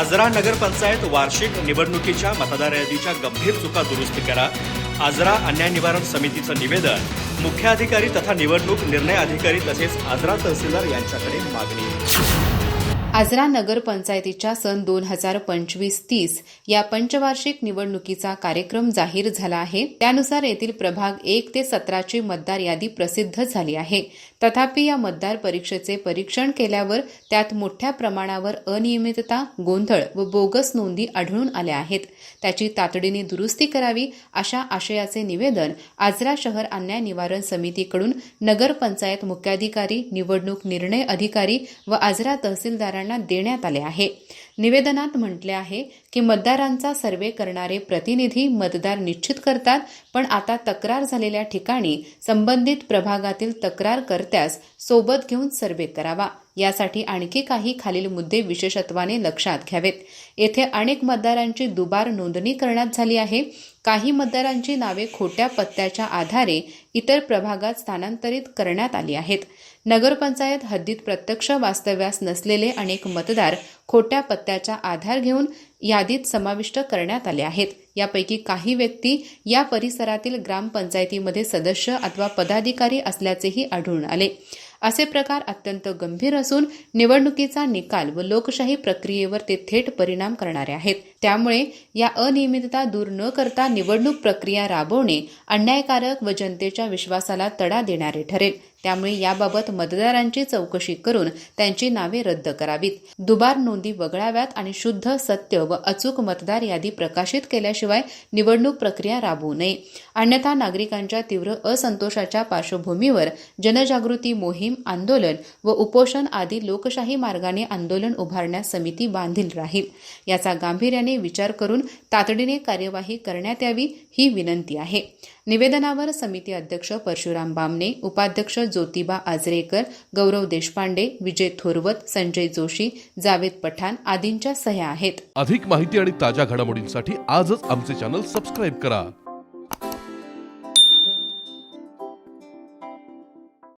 आजरा नगरपंचायत वार्षिक निवडणुकीच्या मतदार यादीच्या गंभीर चुका दुरुस्ती करा. आजरा अन्याय निवारण समितीचं निवेदन. मुख्याधिकारी तथा निवडणूक निर्णय अधिकारी तसेच आजरा तहसीलदार यांच्याकडे मागणी. आजरा नगरपंचायतीच्या सन दोन हजार पंचवीस तीस या पंचवार्षिक निवडणुकीचा कार्यक्रम जाहीर झाला आहे. त्यानुसार येथील प्रभाग एक ते सतराची मतदार यादी प्रसिद्ध झाली आहे. तथापि या मतदार परीक्षेचे परीक्षण केल्यावर त्यात मोठ्या प्रमाणावर अनियमितता गोंधळ व बोगस नोंदी आढळून आल्या आहेत. त्याची तातडीने दुरुस्ती करावी अशा आशयाचे निवेदन आजरा शहर अन्याय निवारण समितीकडून नगरपंचायत मुख्याधिकारी निवडणूक निर्णय अधिकारी व आजरा तहसीलदार शेतकऱ्यांना देण्यात आले आहे. निवेदनात म्हटले आहे की मतदारांचा सर्वे करणारे प्रतिनिधी मतदार निश्चित करतात पण आता तक्रार झालेल्या ठिकाणी संबंधित प्रभागातील तक्रारकर्त्यास सोबत घेऊन सर्वे करावा. यासाठी आणखी काही खालील मुद्दे विशेषत्वाने लक्षात घ्यावेत. येथे अनेक मतदारांची दुबार नोंदणी करण्यात झाली आहे. काही मतदारांची नावे खोट्या पत्त्याच्या आधारे इतर प्रभागात स्थानांतरित करण्यात आली आहेत. नगरपंचायत हद्दीत प्रत्यक्ष वास्तव्यास नसलेले अनेक मतदार खोट्या पत्त्याचा आधार घेऊन यादीत समाविष्ट करण्यात आले आहेत. यापैकी काही व्यक्ती या परिसरातील ग्रामपंचायतीमध्ये सदस्य अथवा पदाधिकारी असल्याचेही आढळून आले. असे प्रकार अत्यंत गंभीर असून निवडणुकीचा निकाल व लोकशाही प्रक्रियेवर ते थेट परिणाम करणारे आहेत. त्यामुळे या अनियमितता दूर न करता निवडणूक प्रक्रिया राबवणे अन्यायकारक व जनतेच्या विश्वासाला तडा देणारे ठरेल. त्यामुळे याबाबत मतदारांची चौकशी करून त्यांची नावे रद्द करावीत. दुबार नोंदी वगळाव्यात आणि शुद्ध सत्य व अचूक मतदार यादी प्रकाशित केल्याशिवाय निवडणूक प्रक्रिया राबवू नये. अन्यथा नागरिकांच्या तीव्र असंतोषाच्या पार्श्वभूमीवर जनजागृती मोहीम आंदोलन व उपोषण आदी लोकशाही मार्गाने आंदोलन उभारण्यास समिती बांधील राहील. याचा गांभीर्याने विचार करून तातडीने कार्यवाही करण्यात यावी ही विनंती आहे. निवेदनावर समिती अध्यक्ष परशुराम बामणे उपाध्यक्ष ज्योतिबा आजरेकर गौरव देशपांडे विजय थोरवत संजय जोशी जावेद पठाण आदींच्या सह्या आहेत. अधिक माहिती आणि ताज्या घडामोडींसाठी आजच आमचे चॅनल सबस्क्राईब करा.